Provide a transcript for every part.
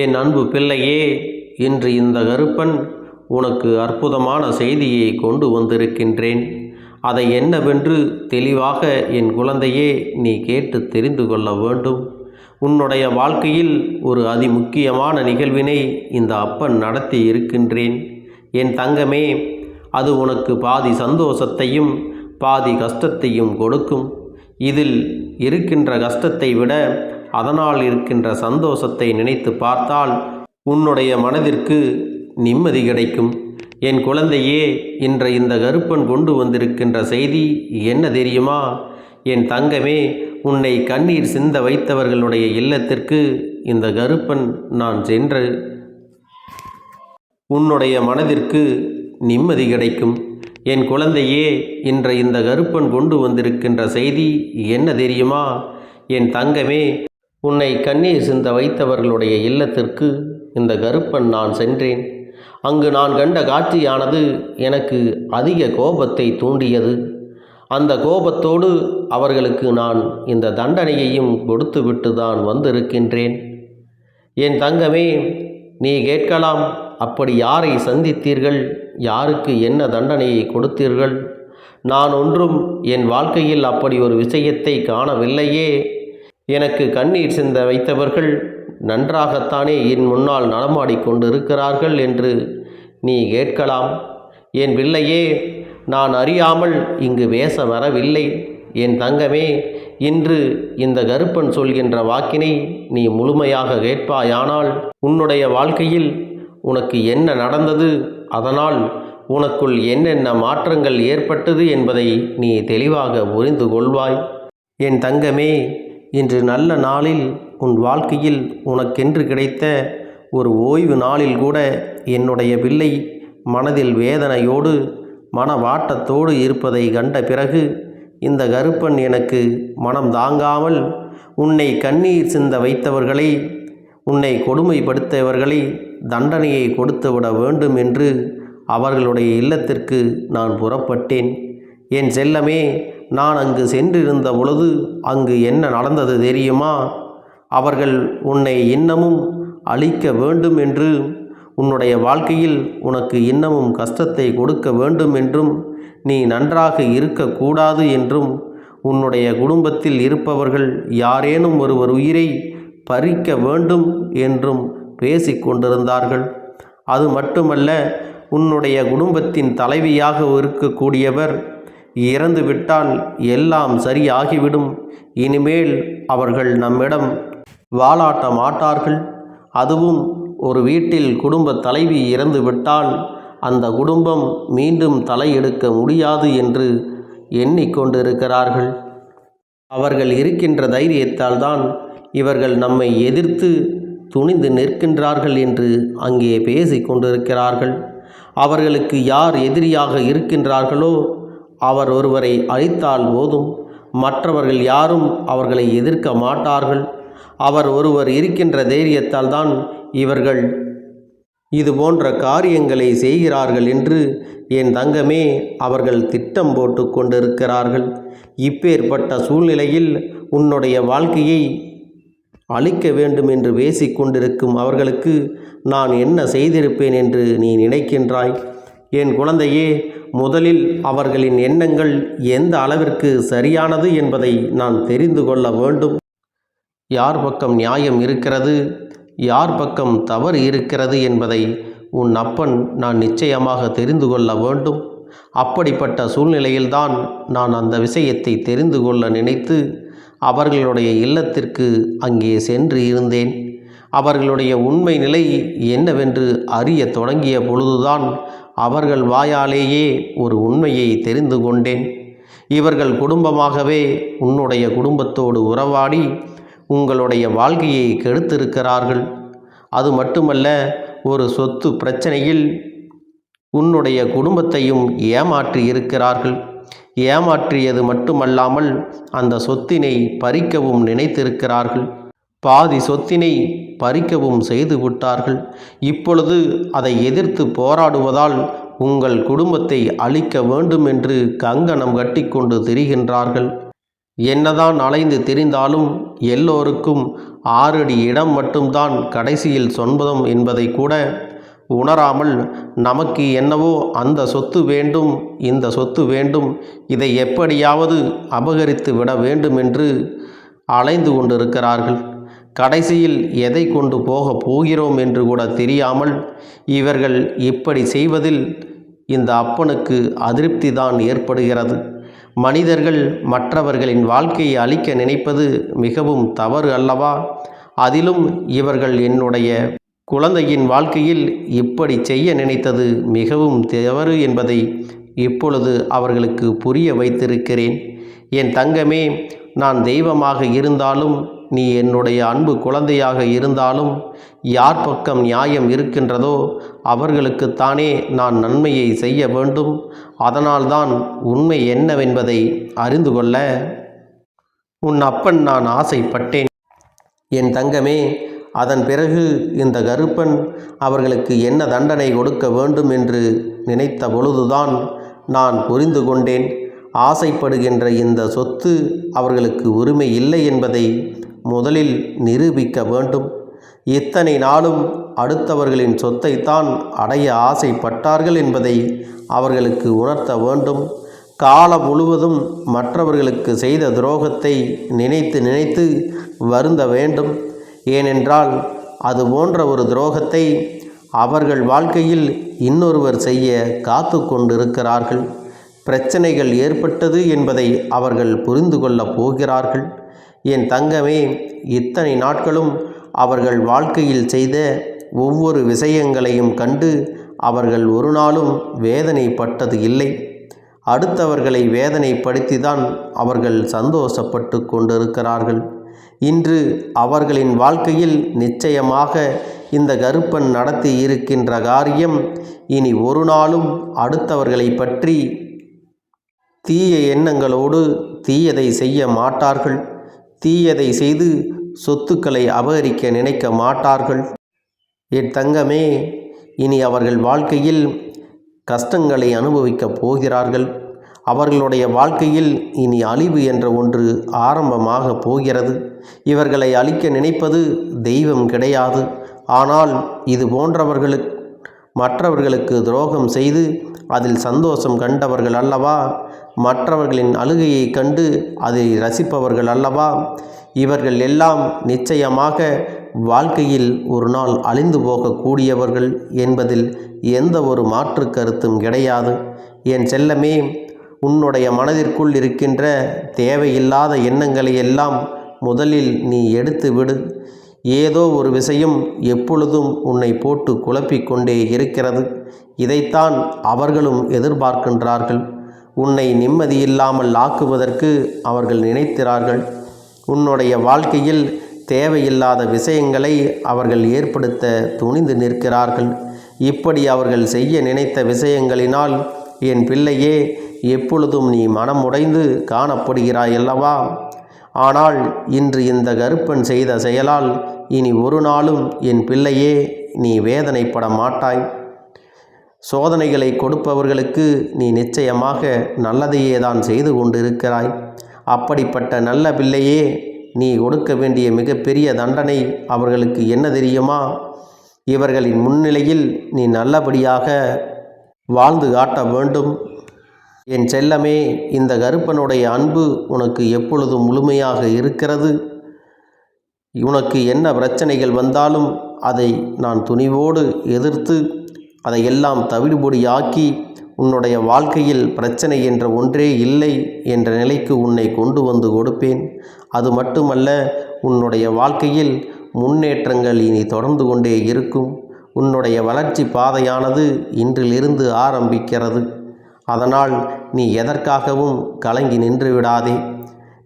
என் அன்பு பிள்ளையே இன்று இந்த கருப்பன் உனக்கு அற்புதமான செய்தியை கொண்டு வந்திருக்கின்றேன். அதை என்னவென்று தெளிவாக என் குழந்தையே நீ கேட்டு தெரிந்து கொள்ள வேண்டும். உன்னுடைய வாழ்க்கையில் ஒரு அதிமுக்கியமான நிகழ்வினை இந்த அப்பன் நடத்தி இருக்கின்றேன். என் தங்கமே அது உனக்கு பாதி சந்தோஷத்தையும் பாதி கஷ்டத்தையும் கொடுக்கும். இதில் இருக்கின்ற கஷ்டத்தை விட அதனால் இருக்கின்ற சந்தோஷத்தை நினைத்து பார்த்தால் உன்னுடைய மனதிற்கு நிம்மதி கிடைக்கும். என் குழந்தையே இன்று இந்த கருப்பன் கொண்டு வந்திருக்கின்ற செய்தி என்ன தெரியுமா? என் தங்கமே உன்னை கண்ணீர் சிந்த வைத்தவர்களுடைய இல்லத்திற்கு இந்த கருப்பன் நான் சென்று உன்னுடைய மனதிற்கு நிம்மதி கிடைக்கும். என் குழந்தையே இன்று இந்த கருப்பன் கொண்டு வந்திருக்கின்ற செய்தி என்ன தெரியுமா? என் தங்கமே உன்னை கண்ணீர் சிந்த வைத்தவர்களுடைய இல்லத்திற்கு இந்த கருப்பன் நான் சென்றேன். அங்கு நான் கண்ட காட்சியானது எனக்கு அதிக கோபத்தை தூண்டியது. அந்த கோபத்தோடு அவர்களுக்கு நான் இந்த தண்டனையையும் கொடுத்துவிட்டு தான் வந்திருக்கின்றேன். என் தங்கமே நீ கேட்கலாம் அப்படி யாரை சந்தித்தீர்கள்? யாருக்கு என்ன தண்டனையை கொடுத்தீர்கள்? நான் ஒன்றும் என் வாழ்க்கையில் அப்படி ஒரு விஷயத்தை காணவில்லையே. எனக்கு கண்ணீர் சிந்த வைத்தவர்கள் நன்றாகத்தானே என் முன்னால் நடமாடிக் கொண்டிருக்கிறார்கள் என்று நீ கேட்கலாம். என் பிள்ளையே நான் அறியாமல் இங்கு வேச வரவில்லை. என் தங்கமே இன்று இந்த கருப்பன் சொல்கின்ற வாக்கினை நீ முழுமையாக கேட்பாயானால் உன்னுடைய வாழ்க்கையில் உனக்கு என்ன நடந்தது? அதனால் உனக்குள் என்னென்ன மாற்றங்கள் ஏற்பட்டது என்பதை நீ தெளிவாக புரிந்து கொள்வாய். என் தங்கமே இன்று நல்ல நாளில் உன் வாழ்க்கையில் உனக்கென்று கிடைத்த ஒரு ஓய்வு நாளில் கூட என்னுடைய பிள்ளை மனதில் வேதனையோடு மனவாட்டத்தோடு இருப்பதை கண்ட பிறகு இந்த கருப்பன் எனக்கு மனம் தாங்காமல் உன்னை கண்ணீர் சிந்த வைத்தவர்களை உன்னை கொடுமைப்படுத்தியவர்களை தண்டனையை கொடுத்துவிட வேண்டும் என்று அவர்களுடைய இல்லத்திற்கு நான் புறப்பட்டேன். என் செல்லமே நான் அங்கு சென்றிருந்த பொழுது அங்கு என்ன நடந்தது தெரியுமா? அவர்கள் உன்னை இன்னமும் அழிக்க வேண்டும் என்று உன்னுடைய வாழ்க்கையில் உனக்கு இன்னமும் கஷ்டத்தை கொடுக்க வேண்டும் என்றும் நீ நன்றாக இருக்கக்கூடாது என்றும் உன்னுடைய குடும்பத்தில் இருப்பவர்கள் யாரேனும் ஒருவர் உயிரை பறிக்க வேண்டும் என்றும் பேசிக்கொண்டிருந்தார்கள் அது மட்டுமல்ல உன்னுடைய குடும்பத்தின் தலைவியாக இருக்கக்கூடியவர் இறந்து விட்டால் எல்லாம் சரியாகிவிடும். இனிமேல் அவர்கள் நம்மிடம் வாலாட்ட மாட்டார்கள். அதுவும் ஒரு வீட்டில் குடும்ப தலைவி இறந்து விட்டால் அந்த குடும்பம் மீண்டும் தலையெடுக்க முடியாது என்று எண்ணிக்கொண்டிருக்கிறார்கள் அவர்கள் இருக்கின்ற தைரியத்தால் தான் இவர்கள் நம்மை எதிர்த்து துணிந்து நிற்கின்றார்கள் என்று அங்கே பேசி கொண்டிருக்கிறார்கள். அவர்களுக்கு யார் எதிரியாக இருக்கின்றார்களோ அவர் ஒருவரை அழித்தால் போதும். மற்றவர்கள் யாரும் அவர்களை எதிர்க்க மாட்டார்கள். அவர் ஒருவர் இருக்கின்ற தைரியத்தால் தான் இவர்கள் இது போன்ற காரியங்களை செய்கிறார்கள் என்று என் தங்கமே அவர்கள் திட்டம் போட்டு கொண்டிருக்கிறார்கள். இப்பேற்பட்ட சூழ்நிலையில் உன்னுடைய வாழ்க்கையை அழிக்க வேண்டும் என்று பேசிக்கொண்டிருக்கும் அவர்களுக்கு நான் என்ன செய்திருப்பேன் என்று நீ நினைக்கின்றாய்? என் குழந்தையே முதலில் அவர்களின் எண்ணங்கள் எந்த அளவிற்கு சரியானது என்பதை நான் தெரிந்து கொள்ள வேண்டும். யார் பக்கம் நியாயம் இருக்கிறது யார் பக்கம் தவறு இருக்கிறது என்பதை உன் அப்பன் நான் நிச்சயமாக தெரிந்து கொள்ள வேண்டும். அப்படிப்பட்ட சூழ்நிலையில்தான் நான் அந்த விஷயத்தை தெரிந்து கொள்ள நினைத்து அவர்களுடைய இல்லத்திற்கு அங்கே சென்று இருந்தேன். அவர்களுடைய உண்மை நிலை என்னவென்று அறிய தொடங்கிய பொழுதுதான் அவர்கள் வாயாலேயே ஒரு உண்மையை தெரிந்து கொண்டேன். இவர்கள் குடும்பமாகவே உன்னுடைய குடும்பத்தோடு உறவாடி உங்களுடைய வாழ்க்கையை கெடுத்திருக்கிறார்கள். அது மட்டுமல்ல ஒரு சொத்து பிரச்சனையில் உன்னுடைய குடும்பத்தையும் ஏமாற்றி இருக்கிறார்கள். ஏமாற்றியது மட்டுமல்லாமல் அந்த சொத்தினை பறிக்கவும் நினைத்திருக்கிறார்கள். பாதி சொத்தினை பறிக்கவும் செய்து விட்டார்கள். இப்பொழுது அதை எதிர்த்து போராடுவதால் உங்கள் குடும்பத்தை அழிக்க வேண்டும் என்று கங்கணம் கட்டிக்கொண்டு திரிகின்றார்கள். என்னதான் அலைந்து திரிந்தாலும் எல்லோருக்கும் ஆறடி இடம் மட்டும்தான் கடைசியில் சொன்பதும் என்பதை கூட உணராமல் நமக்கு என்னவோ அந்த சொத்து வேண்டும் இந்த சொத்து வேண்டும் இதை எப்படியாவது அபகரித்து விட வேண்டும் என்று அலைந்து கொண்டிருக்கிறார்கள். கடைசியில் எதை கொண்டு போக போகிறோம் என்று கூட தெரியாமல் இவர்கள் இப்படி செய்வதில் இந்த அப்பனுக்கு அதிருப்தி தான் ஏற்படுகிறது. மனிதர்கள் மற்றவர்களின் வாழ்க்கையை அழிக்க நினைப்பது மிகவும் தவறு அல்லவா? அதிலும் இவர்கள் என்னுடைய குழந்தையின் வாழ்க்கையில் இப்படி செய்ய நினைத்தது மிகவும் தவறு என்பதை இப்பொழுது அவர்களுக்கு புரிய வைத்திருக்கிறேன். என் தங்கமே நான் தெய்வமாக இருந்தாலும் நீ என்னுடைய அன்பு குழந்தையாக இருந்தாலும் யார் பக்கம் நியாயம் இருக்கின்றதோ அவர்களுக்குத்தானே நான் நன்மையை செய்ய வேண்டும். அதனால்தான் உண்மை என்னவென்பதை அறிந்து கொள்ள உன் அப்பன் நான் ஆசைப்பட்டேன். என் தங்கமே அதன் பிறகு இந்த கருப்பன் அவர்களுக்கு என்ன தண்டனை கொடுக்க வேண்டும் என்று நினைத்த பொழுதுதான் நான் புரிந்து கொண்டேன். ஆசைப்படுகின்ற இந்த சொத்து அவர்களுக்கு உரிமை இல்லை என்பதை முதலில் நிரூபிக்க வேண்டும். இத்தனை நாளும் அடுத்தவர்களின் சொத்தைத்தான் அடைய ஆசைப்பட்டார்கள் என்பதை அவர்களுக்கு உணர்த்த வேண்டும். காலம் முழுவதும் மற்றவர்களுக்கு செய்த துரோகத்தை நினைத்து நினைத்து வருந்த வேண்டும். ஏனென்றால் அது போன்ற ஒரு துரோகத்தை அவர்கள் வாழ்க்கையில் இன்னொருவர் செய்ய காத்து கொண்டிருக்கிறார்கள். பிரச்சனைகள் ஏற்பட்டது என்பதை அவர்கள் புரிந்து கொள்ளப் போகிறார்கள். என் தங்கமே இத்தனை நாட்களும் அவர்கள் வாழ்க்கையில் செய்த ஒவ்வொரு விஷயங்களையும் கண்டு அவர்கள் ஒரு நாளும் வேதனைப்பட்டது இல்லை. அடுத்தவர்களை வேதனைப்படுத்திதான் அவர்கள் சந்தோஷப்பட்டு கொண்டிருக்கிறார்கள். இன்று அவர்களின் வாழ்க்கையில் நிச்சயமாக இந்த கருப்பன் நடத்தி இருக்கின்ற காரியம் இனி ஒரு நாளும் அடுத்தவர்களை பற்றி தீய எண்ணங்களோடு தீயதை செய்ய மாட்டார்கள். தீயதை செய்து சொத்துக்களை அபகரிக்க நினைக்க மாட்டார்கள். என் தங்கமே இனி அவர்கள் வாழ்க்கையில் கஷ்டங்களை அனுபவிக்கப் போகிறார்கள். அவர்களுடைய வாழ்க்கையில் இனி அழிவு என்ற ஒன்று ஆரம்பமாக போகிறது. இவர்களை அழிக்க நினைப்பது தெய்வம் கிடையாது. ஆனால் இது போன்றவர்களுக்கு மற்றவர்களுக்கு துரோகம் செய்து அதில் சந்தோஷம் கண்டவர்கள் அல்லவா? மற்றவர்களின் அழுகையை கண்டு அதை ரசிப்பவர்கள் அல்லவா? இவர்கள் எல்லாம் நிச்சயமாக வாழ்க்கையில் ஒரு நாள் அழிந்து போகக்கூடியவர்கள் என்பதில் எந்த ஒரு மாற்று கருத்தும் கிடையாது. என் செல்லமே உன்னுடைய மனதிற்குள் இருக்கின்ற தேவையில்லாத எண்ணங்களை எல்லாம் முதலில் நீ எடுத்து விடு. ஏதோ ஒரு விஷயம் எப்பொழுதும் உன்னை போட்டு குழப்பிக்கொண்டே இருக்கிறது. இதைத்தான் அவர்களும் எதிர்பார்க்கின்றார்கள். உன்னை நிம்மதியில்லாமல் ஆக்குவதற்கு அவர்கள் நினைக்கிறார்கள் உன்னுடைய வாழ்க்கையில் தேவையில்லாத விஷயங்களை அவர்கள் ஏற்படுத்த துணிந்து நிற்கிறார்கள். இப்படி அவர்கள் செய்ய நினைத்த விஷயங்களினால் என் பிள்ளையே எப்பொழுதும் நீ மனமுடைந்து காணப்படுகிறாய் அல்லவா ஆனால் இன்று இந்த கருப்பன் செய்த செயலால் இனி ஒரு நாளும் என் பிள்ளையே நீ வேதனைப்பட மாட்டாய். சோதனைகளை கொடுப்பவர்களுக்கு நீ நிச்சயமாக நல்லதையே தான் செய்து கொண்டிருக்கிறாய். அப்படிப்பட்ட நல்ல பிள்ளையே நீ கொடுக்க வேண்டிய மிகப்பெரிய தண்டனை அவர்களுக்கு என்ன தெரியுமா? இவர்களின் முன்னிலையில் நீ நல்லபடியாக வாழ்ந்து காட்ட வேண்டும். என் செல்லமே இந்த கருப்பனுடைய அன்பு உனக்கு எப்பொழுதும் முழுமையாக இருக்கிறது. உனக்கு என்ன பிரச்சனைகள் வந்தாலும் அதை நான் துணிவோடு எதிர்த்து அதையெல்லாம் தவிடுபொடியாக்கி உன்னுடைய வாழ்க்கையில் பிரச்சனை என்ற ஒன்றே இல்லை என்ற நிலைக்கு உன்னை கொண்டு வந்து கொடுப்பேன். அது மட்டுமல்ல உன்னுடைய வாழ்க்கையில் முன்னேற்றங்கள் இனி தொடர்ந்து கொண்டே இருக்கும். உன்னுடைய வளர்ச்சி பாதையானது இன்றிலிருந்து ஆரம்பிக்கிறது. அதனால் நீ எதற்காகவும் கலங்கி நின்று விடாதே.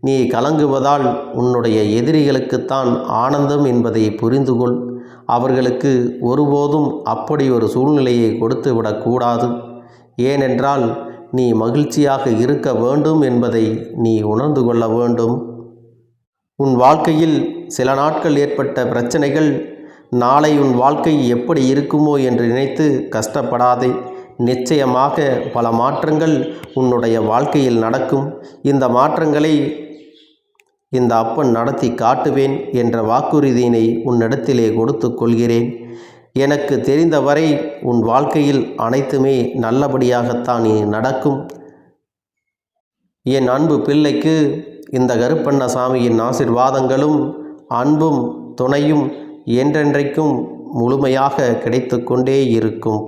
நீ கலங்குவதால் உன்னுடைய எதிரிகளுக்குத்தான் ஆனந்தம் என்பதை புரிந்து கொள் அவர்களுக்கு ஒருபோதும் அப்படி ஒரு சூழ்நிலையை கொடுத்து விடக்கூடாது. ஏனென்றால் நீ மகிழ்ச்சியாக இருக்க வேண்டும் என்பதை நீ உணர்ந்து கொள்ள வேண்டும். உன் வாழ்க்கையில் சில நாட்கள் ஏற்பட்ட பிரச்சனைகள் நாளை உன் வாழ்க்கை எப்படி இருக்குமோ என்று நினைத்து கஷ்டப்படாதே. நிச்சயமாக பல மாற்றங்கள் உன்னுடைய வாழ்க்கையில் நடக்கும். இந்த மாற்றங்களை இந்த அப்பன் நடத்தி காட்டுவேன் என்ற வாக்குறுதியினை உன்னிடத்திலே கொடுத்து கொள்கிறேன் எனக்கு தெரிந்தவரை உன் வாழ்க்கையில் அனைத்துமே நல்லபடியாகத்தான் நீ நடக்கும். என் அன்பு பிள்ளைக்கு இந்த கருப்பண்ணசாமியின் ஆசிர்வாதங்களும் அன்பும் துணையும் என்றென்றைக்கும் முழுமையாக கிடைத்து கொண்டே இருக்கும்.